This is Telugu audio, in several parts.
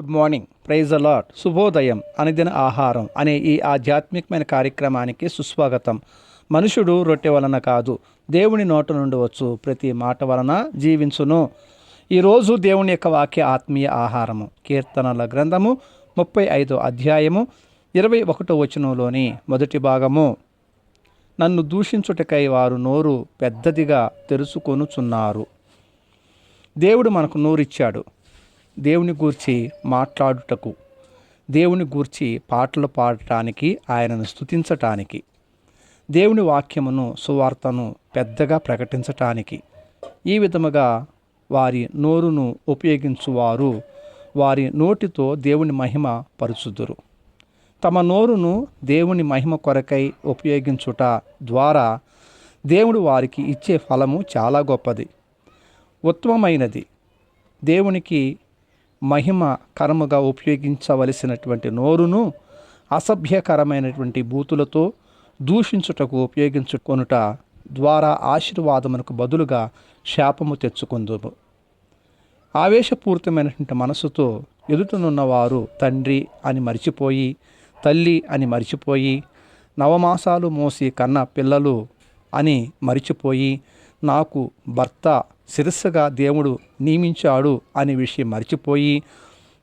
గుడ్ మార్నింగ్ ప్రైజ్ అలాట్ శుభోదయం. అనుదిన ఆహారం అనే ఈ ఆధ్యాత్మికమైన కార్యక్రమానికి సుస్వాగతం. మనుషుడు రొట్టె వలన కాదు దేవుని నోట నుండి వచ్చు ప్రతి మాట వలన జీవించును. ఈరోజు దేవుని యొక్క వాక్య ఆత్మీయ ఆహారము. కీర్తనల గ్రంథము ముప్పై ఐదో అధ్యాయము ఇరవై ఒకటో వచనంలోని మొదటి భాగము. నన్ను దూషించుటకై వారు నోరు పెద్దదిగా తెరుచుకొనుచున్నారు. దేవుడు మనకు నోరిచ్చాడు. దేవుని గూర్చి మాట్లాడుటకు దేవుని గూర్చి పాటలు పాడటానికి ఆయనను స్తుతించటానికి దేవుని వాక్యమును సువార్తను పెద్దగా ప్రకటించటానికి. ఈ విధముగా వారి నోరును ఉపయోగించువారు వారి నోటితో దేవుని మహిమ పరుచుదురు. తమ నోరును దేవుని మహిమ కొరకై ఉపయోగించుట ద్వారా దేవుడు వారికి ఇచ్చే ఫలము చాలా గొప్పది. ఉత్తమమైనది. దేవునికి మహిమ కరముగా ఉపయోగించవలసినటువంటి నోరును అసభ్యకరమైనటువంటి బూతులతో దూషించుటకు ఉపయోగించుకొనుట ద్వారా ఆశీర్వాదమునకు బదులుగా శాపము తెచ్చుకుందుము. ఆవేశపూరితమైనటువంటి మనసుతో ఎదుటనున్నవారు తండ్రి అని మరిచిపోయి తల్లి అని మరిచిపోయి నవమాసాలు మోసి కన్న పిల్లలు అని మరిచిపోయి నాకు భర్త శిరస్సుగా దేవుడు నియమించాడు అనే విషయం మర్చిపోయి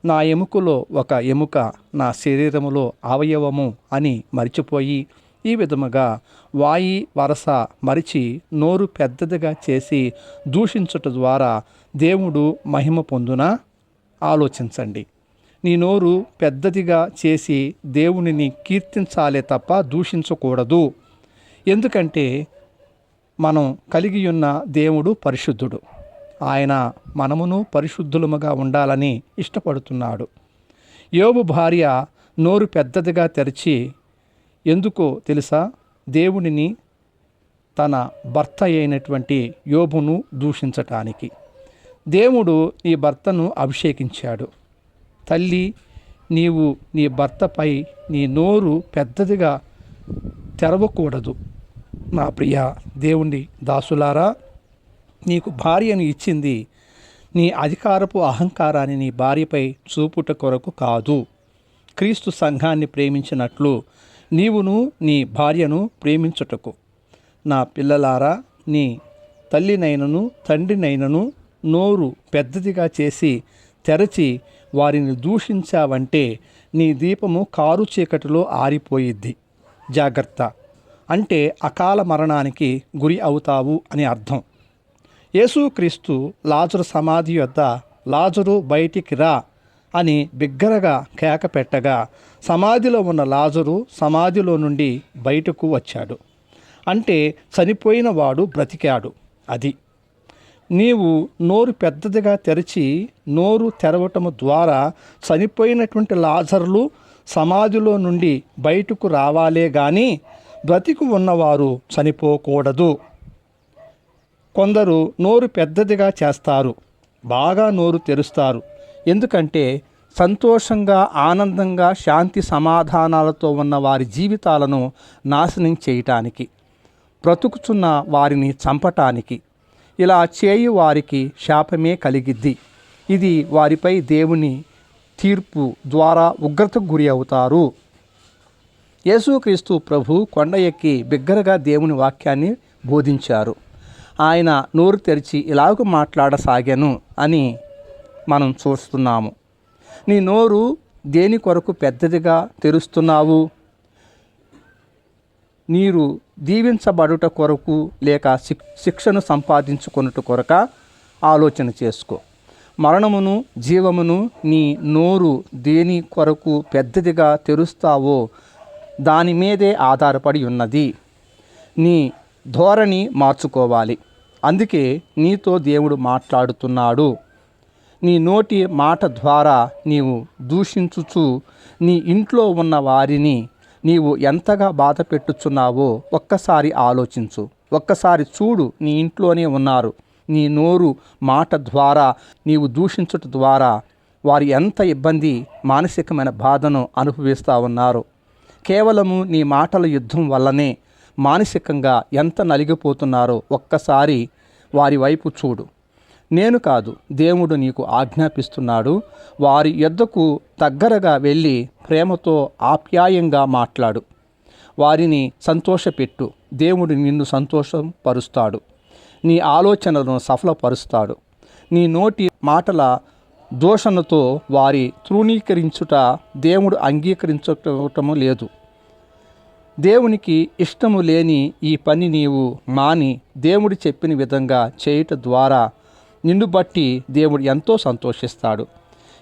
నా ఎముకలో ఒక ఎముక నా శరీరములో అవయవము అని మర్చిపోయి ఈ విధముగా వాయి వరస మరిచి నోరు పెద్దదిగా చేసి దూషించుట ద్వారా దేవుడు మహిమ పొందున? ఆలోచించండి. నీ నోరు పెద్దదిగా చేసి దేవునిని కీర్తించాలే తప్ప దూషించకూడదు. ఎందుకంటే మనం కలిగి ఉన్న దేవుడు పరిశుద్ధుడు. ఆయన మనమును పరిశుద్ధులముగా ఉండాలని ఇష్టపడుతున్నాడు. యోబు భార్య నోరు పెద్దదిగా తెరిచి ఎందుకో తెలుసా? దేవునిని తన భర్త అయినటువంటి యోబును దూషించటానికి. దేవుడు నీ భర్తను అభిషేకించాడు. తల్లి నీవు నీ భర్తపై నీ నోరు పెద్దదిగా తెరవకూడదు. నా ప్రియ దేవుని దాసులారా నీకు భార్యను ఇచ్చింది నీ అధికారపు అహంకారాన్ని నీ భార్యపై చూపుట కొరకు కాదు. క్రీస్తు సంఘాన్ని ప్రేమించినట్లు నీవును నీ భార్యను ప్రేమించుటకు. నా పిల్లలారా నీ తల్లినైనను తండ్రినైనను నోరు పెద్దదిగా చేసి తెరచి వారిని దూషించావంటే నీ దీపము కారు చీకటిలో ఆరిపోయిద్ది. జాగ్రత్త. అంటే అకాల మరణానికి గురి అవుతావు అని అర్థం. యేసుక్రీస్తు లాజరు సమాధి వద్ద లాజరు బయటికి రా అని బిగ్గరగా కేక పెట్టగా సమాధిలో ఉన్న లాజరు సమాధిలో నుండి బయటకు వచ్చాడు. అంటే చనిపోయిన వాడు బ్రతికాడు అది. నీవు నోరు పెద్దదిగా తెరిచి నోరు తెరవటము ద్వారా చనిపోయినటువంటి లాజర్లు సమాధిలో నుండి బయటకు రావాలే కానీ బ్రతికి ఉన్నవారు చనిపోకూడదు. కొందరు నోరు పెద్దదిగా చేస్తారు బాగా నోరు తెరుస్తారు. ఎందుకంటే సంతోషంగా ఆనందంగా శాంతి సమాధానాలతో ఉన్న వారి జీవితాలను నాశనం చేయటానికి బ్రతుకుచున్న వారిని చంపటానికి ఇలా చేయు వారికి శాపమే కలిగిద్ది. ఇది వారిపై దేవుని తీర్పు ద్వారా ఉగ్రతకు గురి అవుతారు. యేసుక్రీస్తు ప్రభు కొండ ఎక్కి బిగ్గరగా దేవుని వాక్యాన్ని బోధించారు. ఆయన నోరు తెరిచి ఇలాగ మాట్లాడసాగాను అని మనం చూస్తున్నాము. నీ నోరు దేని కొరకు పెద్దదిగా తెరుస్తున్నావు? నీరు దీవించబడుట కొరకు లేక శిక్ శిక్షను సంపాదించుకొనుట కొరక ఆలోచన చేసుకో. మరణమును జీవమును నీ నోరు దేని కొరకు పెద్దదిగా తెరుస్తావో దాని మీదే ఆధారపడి ఉన్నది. నీ ధోరణి మార్చుకోవాలి. అందుకే నీతో దేవుడు మాట్లాడుతున్నాడు. నీ నోటి మాట ద్వారా నీవు దూషించుచు నీ ఇంట్లో ఉన్న వారిని నీవు ఎంతగా బాధ పెట్టుచున్నావో ఒక్కసారి ఆలోచించు. ఒక్కసారి చూడు నీ ఇంట్లోనే ఉన్నారు. నీ నోరు మాట ద్వారా నీవు దూషించుట ద్వారా వారు ఎంత ఇబ్బంది మానసికమైన బాధను అనుభవిస్తూ ఉన్నారు. కేవలము నీ మాటల యుద్ధం వల్లనే మానసికంగా ఎంత నలిగిపోతున్నారో ఒక్కసారి వారి వైపు చూడు. నేను కాదు దేవుడు నీకు ఆజ్ఞాపిస్తున్నాడు. వారి యొద్దకు దగ్గరగా వెళ్ళి ప్రేమతో ఆప్యాయంగా మాట్లాడు. వారిని సంతోషపెట్టు. దేవుడు నిన్ను సంతోషం పరుస్తాడు నీ ఆలోచనలను సఫలపరుస్తాడు. నీ నోటి మాటల దూషణతో వారి తృణీకరించుట దేవుడు అంగీకరించటము లేదు. దేవునికి ఇష్టము లేని ఈ పని నీవు మాని దేవుడు చెప్పిన విధంగా చేయుట ద్వారా నిన్ను బట్టి దేవుడు ఎంతో సంతోషిస్తాడు.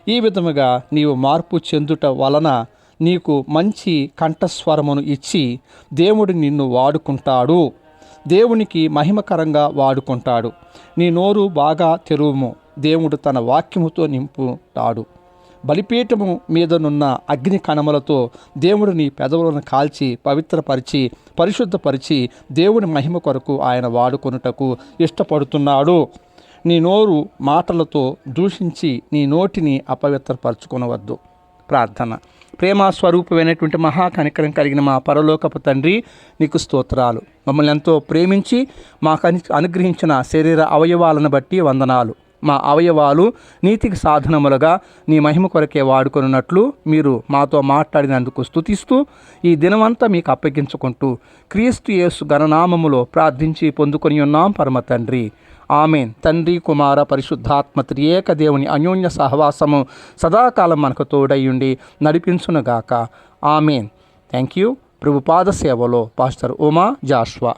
ఈ విధముగా నీవు మార్పు చెందుట వలన నీకు మంచి కంఠస్వరమును ఇచ్చి దేవుడు నిన్ను వాడుకుంటాడు. దేవునికి మహిమకరంగా వాడుకుంటాడు. నీ నోరు బాగా తెరువుము. దేవుడు తన వాక్యముతో నింపుతాడు. బలిపీఠము మీదనున్న అగ్ని కణములతో దేవుడు నీ పెదవులను కాల్చి పవిత్రపరిచి పరిశుద్ధపరిచి దేవుని మహిమ కొరకు ఆయన వాడుకొనుటకు ఇష్టపడుతున్నాడు. నీ నోరు మాటలతో దూషించి నీ నోటిని అపవిత్రపరచుకునవద్దు. ప్రార్థన. ప్రేమ స్వరూపమైనటువంటి మహాకనికరం కలిగిన మా పరలోకపు తండ్రి నీకు స్తోత్రాలు. మమ్మల్ని ఎంతో ప్రేమించి మాకు అని అనుగ్రహించిన శరీర అవయవాలను బట్టి వందనాలు. మా అవయవాలు నీతికి సాధనములుగా నీ మహిమ కొరకే వాడుకొనున్నట్లు మీరు మాతో మాట్లాడినందుకు స్తుతిస్తూ ఈ దినమంతా మీకు అప్పగించుకుంటూ క్రీస్తు యేసు గణనామములో ప్రార్థించి పొందుకొని ఉన్నాం పరమ తండ్రి. ఆమెన్. తండ్రి కుమార పరిశుద్ధాత్మ త్రియేక దేవుని అన్యోన్య సహవాసము సదాకాలం మనకు తోడయ్యుండి నడిపించునుగాక. ఆమెన్. థ్యాంక్ యూ ప్రభుపాద సేవలో పాస్టర్ ఉమా జాష్వా.